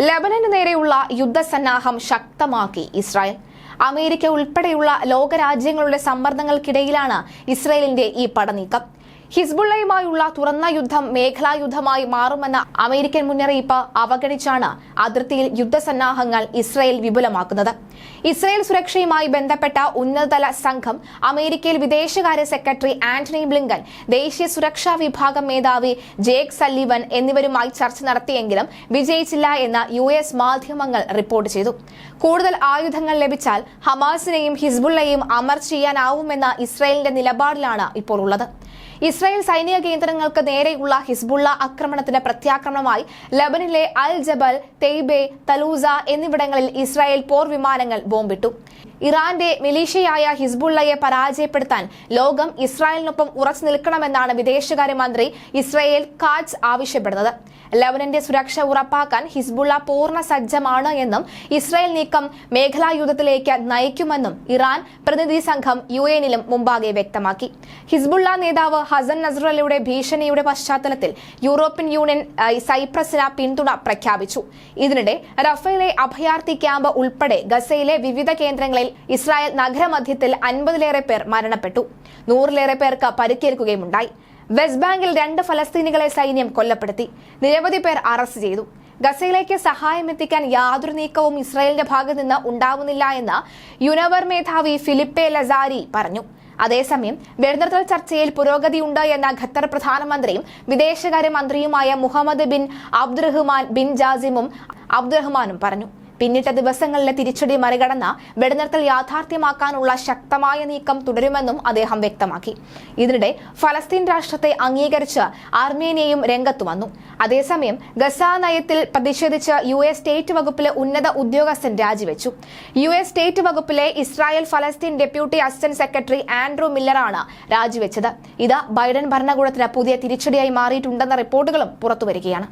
ലബനന് നേരെയുള്ള യുദ്ധസന്നാഹം ശക്തമാക്കി Israel. America ഉൾപ്പെടെയുള്ള ലോകരാജ്യങ്ങളുടെ സമ്മർദ്ദങ്ങൾക്കിടയിലാണ് ഇസ്രായേലിന്റെ ഈ പടനീക്കം. ഹിസ്ബുള്ളയുമായുള്ള തുറന്ന യുദ്ധം മേഖലാ യുദ്ധമായി മാറുമെന്ന അമേരിക്കൻ മുന്നറിയിപ്പ് അവഗണിച്ചാണ് അതിർത്തിയിൽ യുദ്ധസന്നാഹങ്ങൾ ഇസ്രയേൽ വിപുലമാക്കുന്നത്. ഇസ്രയേൽ സുരക്ഷയുമായി ബന്ധപ്പെട്ട ഉന്നതതല സംഘം അമേരിക്കയിൽ വിദേശകാര്യ സെക്രട്ടറി ആന്റണി ബ്ലിങ്കൻ ദേശീയ സുരക്ഷാ വിഭാഗം മേധാവി ജേക്ക് സല്ലിവൻ എന്നിവരുമായി ചർച്ച നടത്തിയെങ്കിലും വിജയിച്ചില്ല എന്ന് യു എസ് മാധ്യമങ്ങൾ റിപ്പോർട്ട് ചെയ്തു. കൂടുതൽ ആയുധങ്ങൾ ലഭിച്ചാൽ ഹമാസിനെയും ഹിസ്ബുള്ളയെയും അമർ ചെയ്യാനാവുമെന്ന ഇസ്രയേലിന്റെ നിലപാടിലാണ് ഇപ്പോൾ ഉള്ളത്. ഇസ്രായേൽ സൈനിക കേന്ദ്രങ്ങൾക്ക് നേരെയുള്ള ഹിസ്ബുള്ള ആക്രമണത്തിന് പ്രത്യാക്രമണമായി ലബനിലെ അൽ ജബൽ തെയ്ബെ തലൂസ എന്നിവിടങ്ങളിൽ ഇസ്രായേൽ പോർ വിമാനങ്ങൾ ബോംബിട്ടു. ഇറാന്റെ മിലീഷ്യയായ ഹിസ്ബുള്ളയെ പരാജയപ്പെടുത്താൻ ലോകം ഇസ്രായേലിനൊപ്പം ഉറച്ചു നിൽക്കണമെന്നാണ് വിദേശകാര്യമന്ത്രി ഇസ്രായേൽ കാറ്റ്സ് ആവശ്യപ്പെടുന്നത്. ലബനന്റെ സുരക്ഷ ഉറപ്പാക്കാൻ ഹിസ്ബുള്ള പൂർണ സജ്ജമാണ് എന്നും ഇസ്രായേൽ നീക്കം മേഖലാ യുദ്ധത്തിലേക്ക് നയിക്കുമെന്നും ഇറാൻ പ്രതിനിധി സംഘം യു എനിലും മുമ്പാകെ വ്യക്തമാക്കി. ഹിസ്ബുള്ള നേതാവ് ഹസൻ നസറലയുടെ ഭീഷണിയുടെ പശ്ചാത്തലത്തിൽ യൂറോപ്യൻ യൂണിയൻ സൈപ്രസിന് പിന്തുണ പ്രഖ്യാപിച്ചു. ഇതിനിടെ റഫേലെ അഭയാർത്ഥി ക്യാമ്പ് ഉൾപ്പെടെ ഗസയിലെ വിവിധ കേന്ദ്രങ്ങളിൽ ഇസ്രായേൽ നഗരമധ്യത്തിൽ അൻപതിലേറെ പേർ മരണപ്പെട്ടു. നൂറിലേറെ പേർക്ക് പരിക്കേൽക്കുകയുമുണ്ടായി. വെസ്റ്റ് ബാങ്കിൽ രണ്ട് ഫലസ്തീനികളെ സൈന്യം കൊല്ലപ്പെടുത്തി. നിരവധി പേർ അറസ്റ്റ് ചെയ്തു. ഗസയിലേക്ക് സഹായം എത്തിക്കാൻ യാതൊരു നീക്കവും ഇസ്രായേലിന്റെ ഭാഗത്ത് നിന്ന് ഉണ്ടാവുന്നില്ല എന്ന് യുനവർ മേധാവി ഫിലിപ്പെ ലസാരി പറഞ്ഞു. അതേസമയം വെടിനിർത്തൽ ചർച്ചയിൽ പുരോഗതിയുണ്ട് എന്ന ഖത്തർ പ്രധാനമന്ത്രിയും വിദേശകാര്യമന്ത്രിയുമായ മുഹമ്മദ് ബിൻ അബ്ദുറഹ്മാൻ ബിൻ ജാസിമും അബ്ദുറഹ്മാനും പറഞ്ഞു. പിന്നിട്ട ദിവസങ്ങളിലെ തിരിച്ചടി മറികടന്ന വെടിനിർത്തൽ യാഥാർത്ഥ്യമാക്കാനുള്ള ശക്തമായ നീക്കം തുടരുമെന്നും അദ്ദേഹം വ്യക്തമാക്കി. ഇതിനിടെ ഫലസ്തീൻ രാഷ്ട്രത്തെ അംഗീകരിച്ച് അർമേനിയയും രംഗത്തു വന്നു. അതേസമയം ഗസ നയത്തിൽ പ്രതിഷേധിച്ച് യു എസ് സ്റ്റേറ്റ് വകുപ്പിലെ ഉന്നത ഉദ്യോഗസ്ഥൻ രാജിവെച്ചു. യു എസ് സ്റ്റേറ്റ് വകുപ്പിലെ ഇസ്രായേൽ ഫലസ്തീൻ ഡെപ്യൂട്ടി അസിസ്റ്റന്റ് സെക്രട്ടറി ആൻഡ്രൂ മില്ലറാണ് രാജിവെച്ചത്. ഇത് ബൈഡൻ ഭരണകൂടത്തിന് പുതിയ തിരിച്ചടിയായി മാറിയിട്ടുണ്ടെന്ന റിപ്പോർട്ടുകളും പുറത്തുവരികയാണ്.